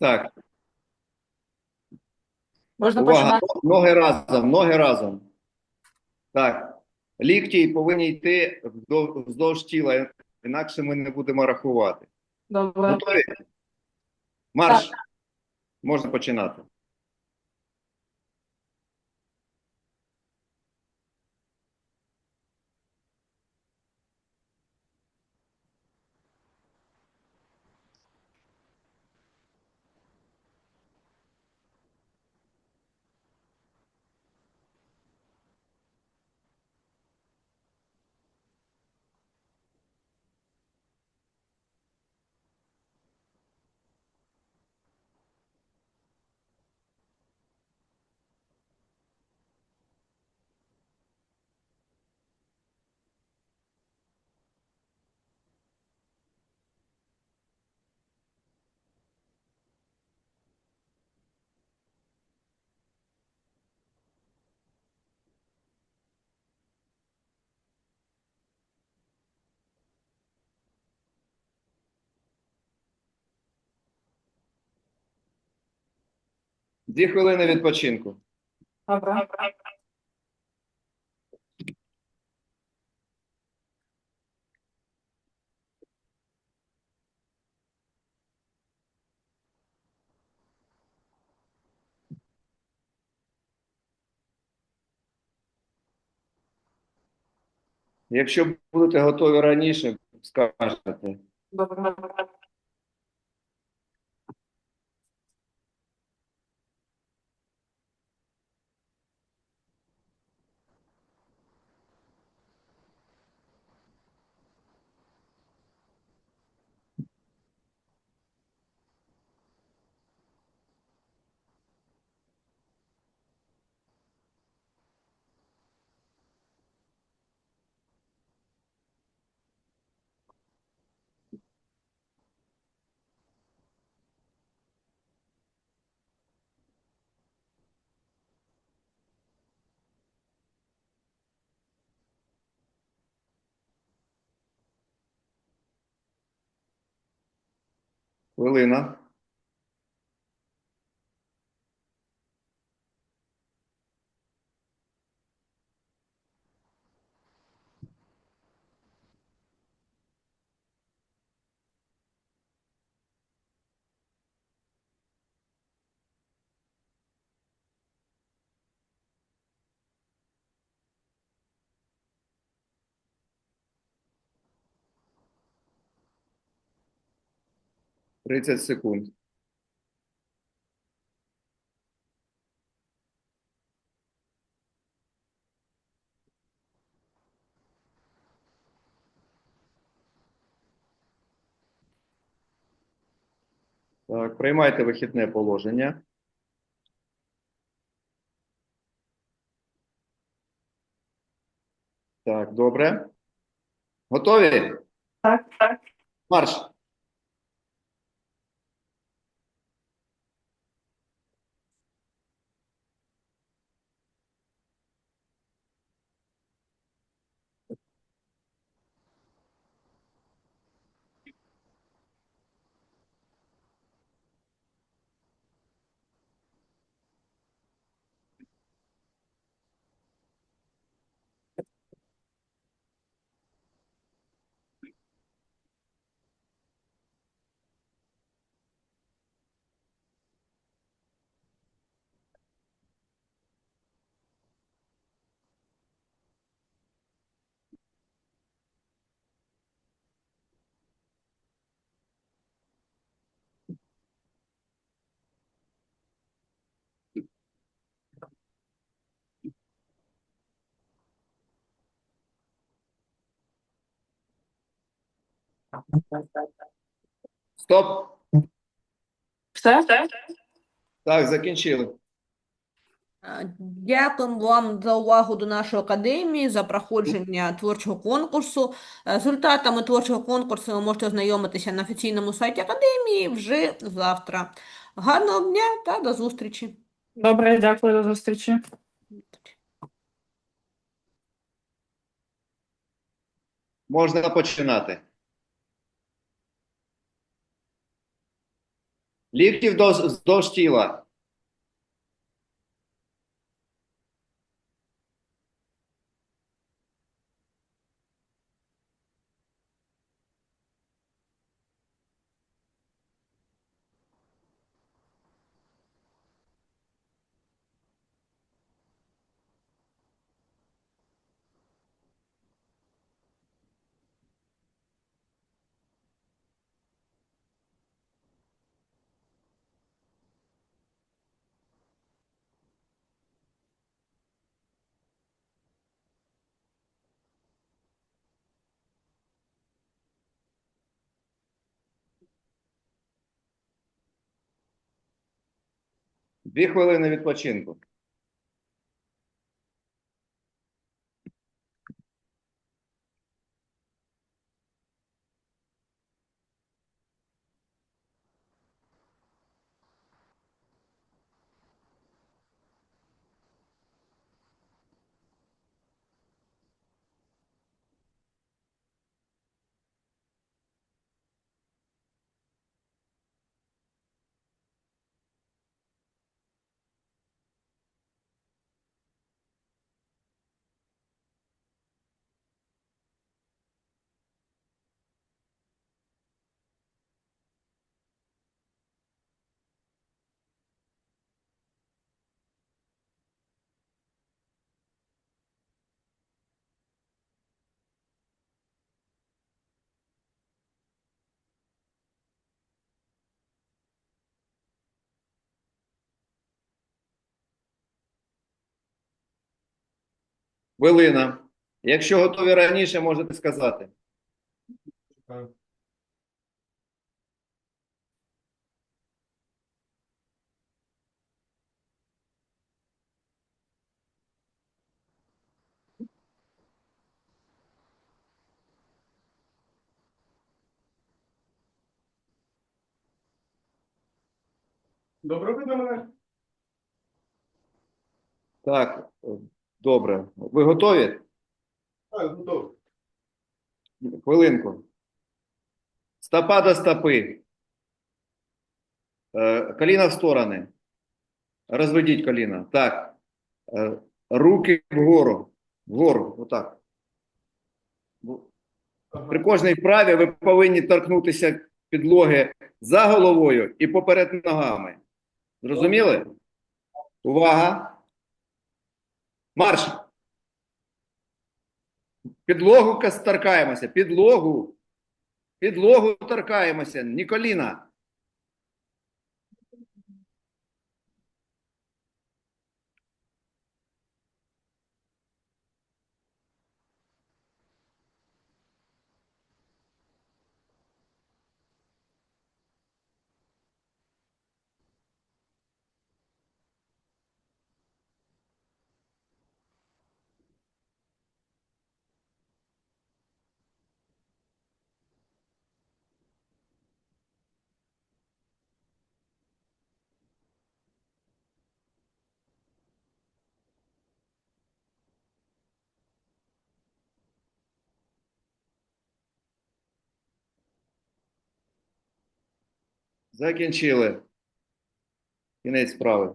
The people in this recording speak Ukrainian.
Так, Можна увага, починати. ноги разом, ноги разом. Так, лікті повинні йти вдов- вздовж тіла, інакше ми не будемо рахувати. Добре. Готові? Марш! Можна починати. Дві хвилини відпочинку. Добре. Якщо будете готові раніше, скажете. Добре. Хвилина. Тридцять секунд. Так, приймайте вихідне положення. Так, добре. Готові? Так, так. Марш! Стоп! Все? Так, закінчили. Е, Дякуємо вам за увагу до нашої академії, за проходження творчого конкурсу. Е, З результатами творчого конкурсу ви можете ознайомитися на офіційному сайті академії вже завтра. Гарного дня та до зустрічі! Добре, дякую, до зустрічі. Можна починати. Лікті вздовж, вздовж тіла. Дві хвилини відпочинку. Хвилина. Якщо готові раніше, можете сказати. Добре видно мене? Так, добре. Ви готові? Так, готовий. Хвилинку. Стопа до стопи. Е, Коліна в сторони. Розведіть коліна. Так. Е, Руки вгору. Вгору. Отак. При кожній вправі ви повинні торкнутися підлоги за головою і поперед ногами. Зрозуміли? Увага! Марш! Підлогу торкаємося. Підлогу. Підлогу торкаємося. Ні Закінчили. Кінець справи.